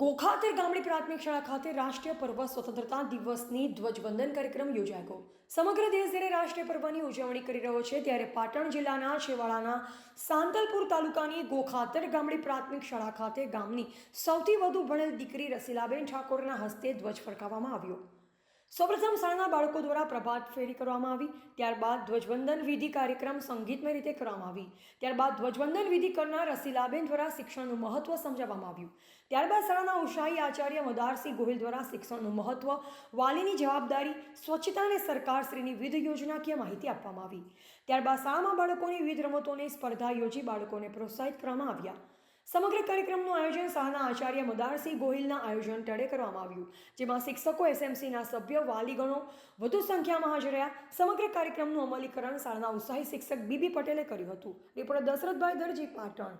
ગોખાતર ગામડી પ્રાથમિક શાળા ખાતે રાષ્ટ્રીય પર્વ સ્વતંત્રતા દિવસની ધ્વજવંદન કાર્યક્રમ યોજાયો. સમગ્ર દેશ જ્યારે રાષ્ટ્રીય પર્વની ઉજવણી કરી રહ્યો છે, ત્યારે પાટણ જિલ્લાના છેવાડાના સાંતલપુર તાલુકાની ગોખાતર ગામડી પ્રાથમિક શાળા ખાતે ગામની સૌથી વધુ ભણેલ દીકરી રસીલાબેન ઠાકોરના હસ્તે ધ્વજ ફરકાવવામાં આવ્યો. સૌપ્રથમ શાળાના બાળકો દ્વારા પ્રભાત ફેરી કરવામાં આવી, ત્યારબાદ ધ્વજવંદન વિધિ કાર્યક્રમ સંગીતમય રીતે કરવામાં આવી, ત્યારબાદ ધ્વજવંદન વિધિ કરનાર રસીલાબેન દ્વારા શિક્ષણનું મહત્વ સમજાવવામાં આવ્યું. ત્યારબાદ શાળાના ઉત્સાહી આચાર્ય મદારસિંહ ગોહિલ દ્વારા શિક્ષણનું મહત્વ, વાલીની જવાબદારી, સ્વચ્છતા અને સરકારશ્રીની વિવિધ યોજનાકીય માહિતી આપવામાં આવી. ત્યારબાદ શાળામાં બાળકોની વિવિધ રમતોની સ્પર્ધા યોજી બાળકોને પ્રોત્સાહિત કરવામાં આવ્યા. સમગ્ર કાર્યક્રમનું આયોજન શાહના આચાર્ય મદારસિંહ ગોહિલના આયોજન તળે કરવામાં આવ્યું, જેમાં શિક્ષકો, એસએમસીના સભ્ય, વાલીગણો વધુ સંખ્યામાં હાજર રહ્યા. સમગ્ર કાર્યક્રમનું અમલીકરણ શાળાના ઉત્સાહી શિક્ષક બીબી પટેલે કર્યું હતું. રિપોર્ટર દશરથભાઈ દરજી પાટણ.